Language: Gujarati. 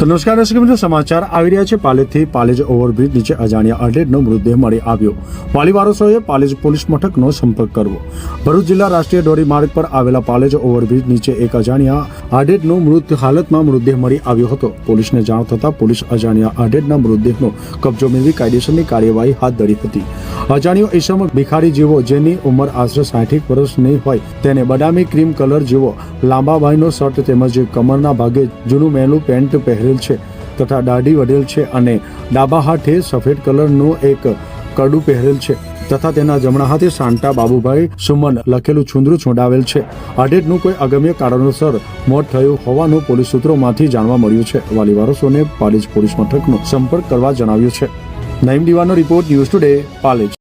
તો નમસ્કાર દર્શક સમાચાર આવી રહ્યા છે પાલેજથી પાલેજ ઓવરબ્રિજ નીચે અજાણ્યા અડેડનો મૃતદેહ મળી આવ્યો. પાલી વારસોએ પાલેજ પોલીસ મથકનો સંપર્ક કરવો. ભરૂચ જિલ્લા રાષ્ટ્રીય ધોરી માર્ગ પર આવેલા પાલેજ ઓવરબ્રિજ નીચે એક અજાણ્યા આડેડનો મૃત હાલતમાં મૃતદેહ મળી આવ્યો હતો. પોલીસને જાણ થતાં પોલીસ અજાણ્યા આડેડના મૃતદેહનો કબજો મેળવી કાયદેસરની કાર્યવાહી હાથ ધરી હતી. અજાણ્યો ઈસમ ભિખારી જેવો જેની ઉંમર આશરે સાઠેક વર્ષની હોય, તેને બદામી ક્રીમ કલર જેવો લાંબા બાયનો શર્ટ તેમજ કમરના ભાગે જૂનું મેલું પેન્ટ પહેરેલ છે તથા દાઢી વધેલ છે અને ડાબા હાથે સફેદ કલરનું એક કડું પહેરેલ છે તથા તેના જમણા હાથે સાંટા બાબુભાઈ સુમન લખેલું છુંદરું છોડાવેલ છે. અડેટનું કોઈ અગમ્ય કારણોસર મોત થયું હોવાનું પોલીસ સૂત્રોમાંથી જાણવા મળ્યું છે. વાલી વારસોને પાલેજ પોલીસ મથકનો સંપર્ક કરવા જણાવ્યું છે. નઈમ દીવાનો રિપોર્ટ ન્યૂઝ ટુડે પાલેજ.